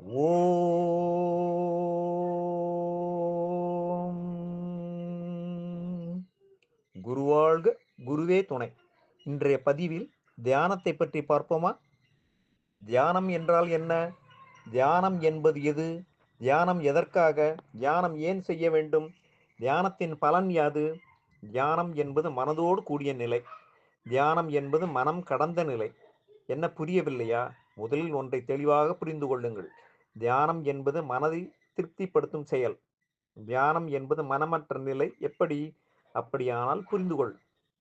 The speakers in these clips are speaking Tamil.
ஓம். குருவாழ்க குருவே துணை. இன்றைய பதிவில் தியானத்தை பற்றி பார்ப்போமா? தியானம் என்றால் என்ன? தியானம் என்பது எது? தியானம் எதற்காக? தியானம் ஏன் செய்ய வேண்டும்? தியானத்தின் பலன் யாது? தியானம் என்பது மனதோடு கூடிய நிலை. தியானம் என்பது மனம் கடந்த நிலை. என்ன புரியவில்லையா? முதலில் ஒன்றை தெளிவாக புரிந்து கொள்ளுங்கள். தியானம் என்பது மனதை திருப்திப்படுத்தும் செயல். தியானம் என்பது மனமற்ற நிலை. எப்படி? அப்படியானால் புரிந்து கொள்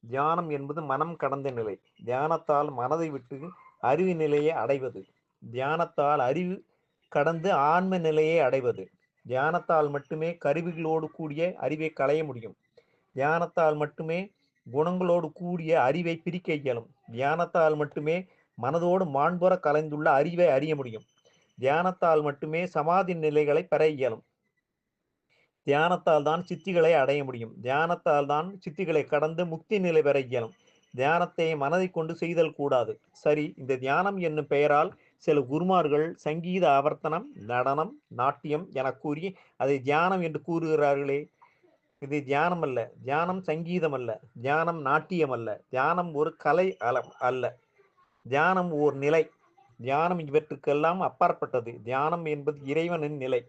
தியானம் என்பது மனம் கடந்த நிலை. தியானத்தால் மனதை விட்டு அறிவு நிலையை அடைவது. தியானத்தால் அறிவு கடந்து ஆன்ம நிலையை அடைவது. தியானத்தால் மட்டுமே கருவிகளோடு கூடிய அறிவை களைய முடியும். தியானத்தால் மட்டுமே குணங்களோடு கூடிய அறிவை பிரிக்க இயலும். தியானத்தால் மட்டுமே மனதோடு மாண்புற கலைந்துள்ள அறிவை அறிய முடியும். தியானத்தால் மட்டுமே சமாதி நிலைகளை பெற இயலும். தியானத்தால் தான் சித்திகளை அடைய முடியும். தியானத்தால் தான் சித்திகளை கடந்து முக்தி நிலை பெற இயலும். தியானத்தை மனதை கொண்டு செய்தல் கூடாது. சரி இந்த தியானம் என்னும் பெயரால் சில குருமார்கள் சங்கீத ஆவர்த்தனம் நடனம் நாட்டியம் என கூறி அதை தியானம் என்று கூறுகிறார்களே. இது தியானம் அல்ல. தியானம் சங்கீதம் அல்ல. தியானம் நாட்டியம் அல்ல. தியானம் ஒரு கலை அல அல்ல. தியானம் ஓர் நிலை. தியானம் இவற்றுக்கெல்லாம் அப்பாற்பட்டது. தியானம் என்பது இறைவனின் நிலை.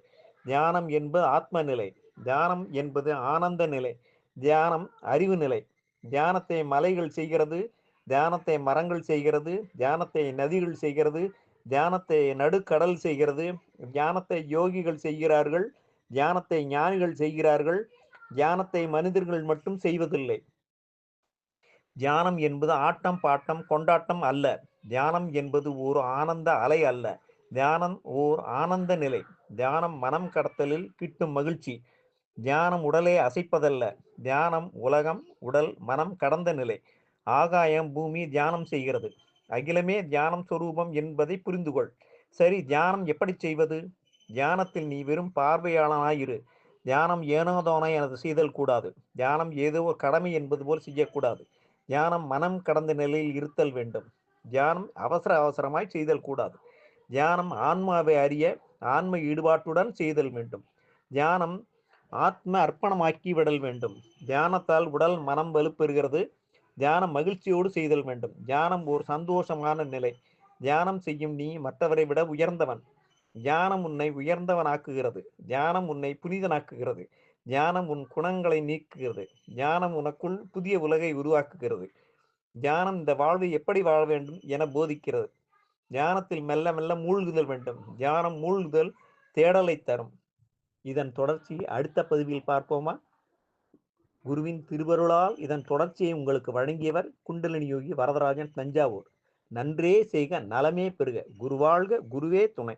தியானம் என்பது ஆத்ம நிலை தியானம் என்பது ஆனந்த நிலை. தியானம் அறிவு நிலை. தியானத்தை மலைகள் செய்கிறது தியானத்தை மரங்கள் செய்கிறது தியானத்தை நதிகள் செய்கிறது தியானத்தை நடுக்கடல் செய்கிறது தியானத்தை யோகிகள் செய்கிறார்கள் தியானத்தை ஞானிகள் செய்கிறார்கள் தியானத்தை மனிதர்கள் மட்டும் செய்வதில்லை. தியானம் என்பது ஆட்டம் பாட்டம் கொண்டாட்டம் அல்ல. தியானம் என்பது ஓர் ஆனந்த அலை அல்ல. தியானம் ஓர் ஆனந்த நிலை. தியானம் மனம் கடத்தலில் கிட்டும் மகிழ்ச்சி. தியானம் உடலை அசைப்பதல்ல. தியானம் உலகம் உடல் மனம் கடந்த நிலை. ஆகாயம் பூமி தியானம் செய்கிறது. அகிலமே தியானம் சொரூபம் என்பதை புரிந்து கொள் சரி தியானம் எப்படி செய்வது? தியானத்தில் நீ வெறும் பார்வையாளனாயிரு தியானம் ஏனோதோனை எனது செய்தல் கூடாது. தியானம் ஏதோ ஒரு கடமை என்பது போல் செய்யக்கூடாது. தியானம் மனம் கடந்த நிலையில் இருத்தல் வேண்டும். தியானம் அவசர அவசரமாய் செய்தல் கூடாது. தியானம் ஆன்மாவை அறிய ஆன்ம ஈடுபாட்டுடன் செய்தல் வேண்டும். தியானம் ஆத்ம அர்ப்பணமாக்கி விடல் வேண்டும். தியானத்தால் உடல் மனம் வலுப்பெறுகிறது. தியானம் மகிழ்ச்சியோடு செய்தல் வேண்டும். தியானம் ஒரு சந்தோஷமான நிலை. தியானம் செய்யும் நீ மற்றவரை விட உயர்ந்தவன். தியானம் உன்னை உயர்ந்தவனாக்குகிறது. தியானம் உன்னை புனிதனாக்குகிறது. ஞானம் உன் குணங்களை நீக்குகிறது. ஞானம் உனக்குள் புதிய உலகை உருவாக்குகிறது. ஞானம் இந்த வாழ்வை எப்படி வாழ வேண்டும் என போதிக்கிறது. ஞானத்தில் மெல்ல மெல்ல மூழ்குதல் வேண்டும். ஞானம் மூழ்குதல் தேடலை தரும். இதன் தொடர்ச்சி அடுத்த பதிவில் பார்ப்போமா? குருவின் திருவருளால் இதன் தொடர்ச்சியை உங்களுக்கு வழங்கியவர் குண்டலினி யோகி வரதராஜன் தஞ்சாவூர். நன்றே செய்க நலமே பெறுக. குருவாழ்க குருவே துணை.